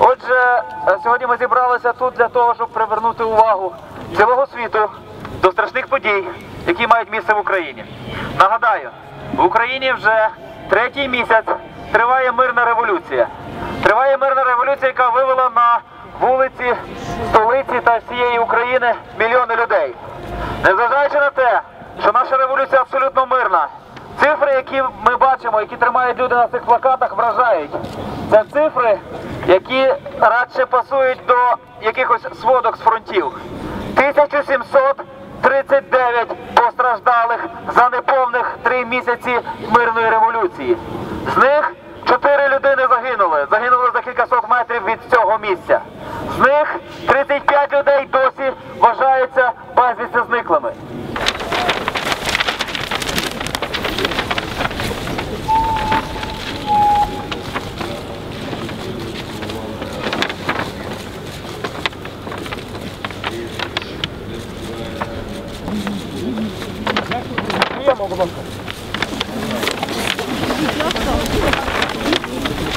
е, сьогодні ми зібралися тут для того, щоб привернути увагу цілого світу до страшних подій, які мають місце в Україні. Нагадаю, в Україні вже третій місяць триває мирна революція. Триває мирна революція, яка вивела на вулиці столиці та всієї України мільйони людей. Незважаючи на те, що наша революція абсолютно мирна. Цифри, які ми бачимо, які тримають люди на цих плакатах, вражають. Це цифри, які радше пасують до якихось сводок з фронтів. 1739 постраждалих за неповних три місяці мирної революції. З них чотири людини загинули. Загинули за кількасот метрів від цього місця. З них 35 людей досі вважаються безвісти зниклими.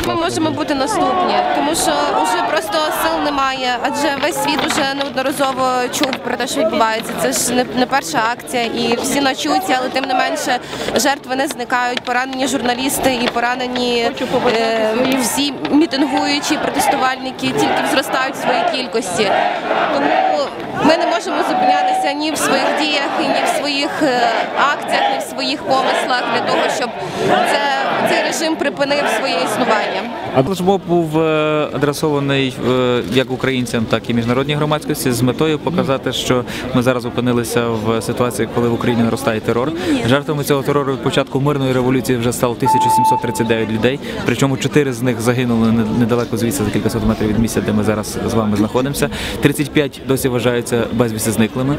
Ми можемо бути наступні, тому що вже просто сил немає, адже весь світ уже неодноразово чув про те, що відбувається. Це ж не, не перша акція, і всі начуться, але тим не менше жертви не зникають. Поранені журналісти і поранені е, всі мітингуючі протестувальники тільки зростають в своїй кількості. Тому ми не можемо зупинятися ні в своїх діях, і своїх е, акціях, ні в своїх помислах для того, щоб це, цей режим припинив своє існування. А флешмоб був е, адресований е, як українцям, так і міжнародній громадськості з метою показати, що ми зараз опинилися в ситуації, коли в Україні наростає терор. Жертвами цього терору від початку мирної революції вже стало 1739 людей. Причому чотири з них загинули недалеко звідси за кількасот метрів від місця, де ми зараз з вами знаходимося. 35 досі вважаються безвісти зниклими.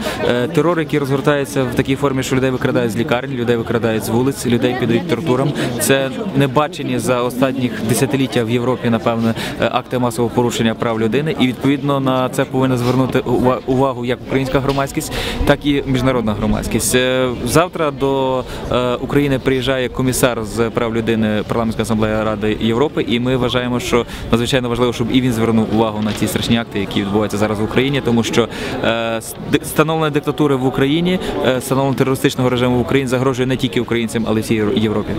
Терор, який розгортається в такій формі, що людей викрадають з лікарень, людей викрадають з вулиць, людей піддають тортурам. Це не бачені за останніх десятиліття в Європі, напевне, акти масового порушення прав людини. І відповідно на це повинна звернути ува- увагу як українська громадськість, так і міжнародна громадськість. Е, Завтра до е, України приїжджає комісар з прав людини парламентської асамблеї Ради Європи, і ми вважаємо, що надзвичайно важливо, щоб і він звернув увагу на ці страшні акти, які відбуваються зараз в Україні, тому що е, с- ди- становлення диктатури в Україні, становлення терористичного режиму в Україні загрожує не тільки українцям, але й всій Європі.